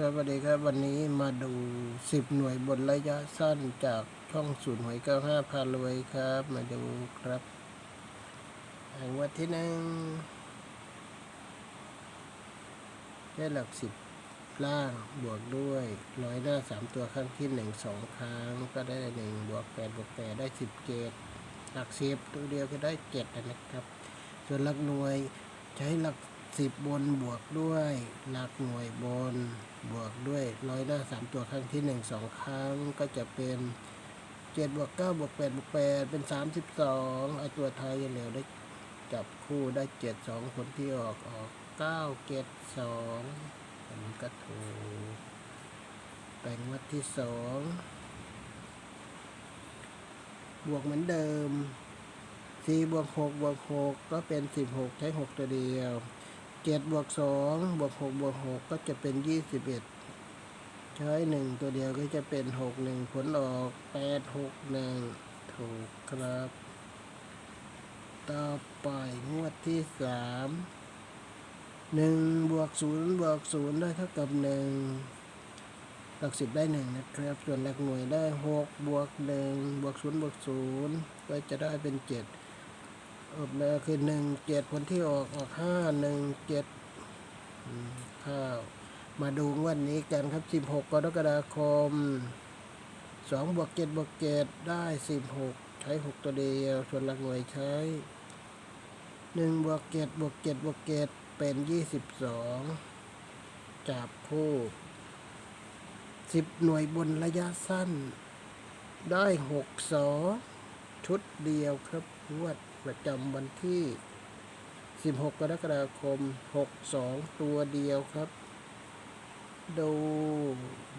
ครับสวัสดีครับวันนี้มาดู 10 หน่วยบนระยะสั้นจากช่องศูนย์หวย95พารวยครับ มาดูครับอันวัดที่หนึ่งได้หลักสิบล่างบวกด้วยร้อยหน้าสามตัวครั้งที่หนึ่งสองครั้ง ก็ได้หนึ่งบวกแปดบวกแปดได้สิบเจ็ดหลักสิบตัวเดียวก็ได้เจ็ดนะครับ ส่วนหลักหน่วยใช้หลัก สิบบนบวกด้วยหลักหน่วยบน บวกด้วยร้อยหน้าสามตัวครั้งที่หนึ่งสองครั้งก็จะเป็นเจ็ดบวกเก้าบวกแปดบวกแปดเป็นสามสิบสองไอตัวท้ายยังเหลือได้จับคู่ได้เจ็ดสองผลที่ออกออกเก้าเจ็ดสองอันนี้ก็ถูกแปลงวัดที่สองบวกเหมือนเดิมสี่บวกหกบวกหกก็เป็นสิบหกใช้หกตัวเดียว เจ็ดบวกสองบวกหกบวกหกก็จะเป็นยี่สิบเอ็ดใช้หนึ่งตัวเดียวก็จะเป็นหกหนึ่งผลออกแปดหกหนึ่งถูกครับ ต่อไปงวดที่สามหนึ่งบวกศูนย์บวกศูนย์ได้เท่ากับหนึ่งหลักสิบได้หนึ่งนะครับ ส่วนหลักหน่วยได้หกบวกหนึ่งบวกศูนย์บวกศูนย์ก็จะได้เป็นเจ็ด ออกมาคือหนึ่งเจ็ดผลที่ออกออกห้าหนึ่งเจ็ดข้าว มาดูงวันนี้กันครับสิบหกกรกฎาคมสองบวกเจ็ดบวกเจ็ดได้สิบหกใช้หกตัวเดียว ส่วนหลักหน่วยใช้หนึ่งบวกเจ็ดบวกเจ็ดบวกเจ็ดเป็นยี่สิบสองจับคู่สิบหน่วยบนระยะสั้น ได้หกสองชุดเดียวครับงวด ประจำวันที่ 16 กรกฎาคม 62 ตัวเดียวครับ ดู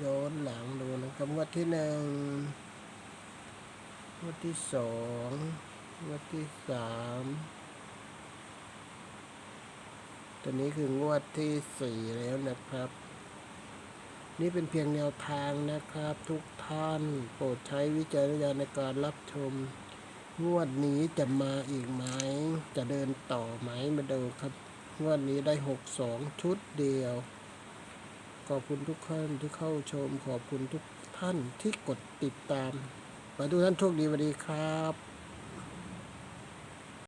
ย้อนหลังดูนะครับงวดที่หนึ่งงวดที่สองงวดที่สามตัวนี้คืองวดที่สี่แล้วนะครับ นี่เป็นเพียงแนวทางนะครับ ทุกท่านโปรดใช้วิจารณญาณในการรับชม งวดนี้จะมาอีกไหม จะเดินต่อไหมมาดูครับ งวดนี้ได้หกสองชุดเดียว ขอบคุณทุกท่านที่เข้าชม ขอบคุณทุกท่านที่กดติดตามขอให้ทุกท่านโชคดีสวัสดีครับ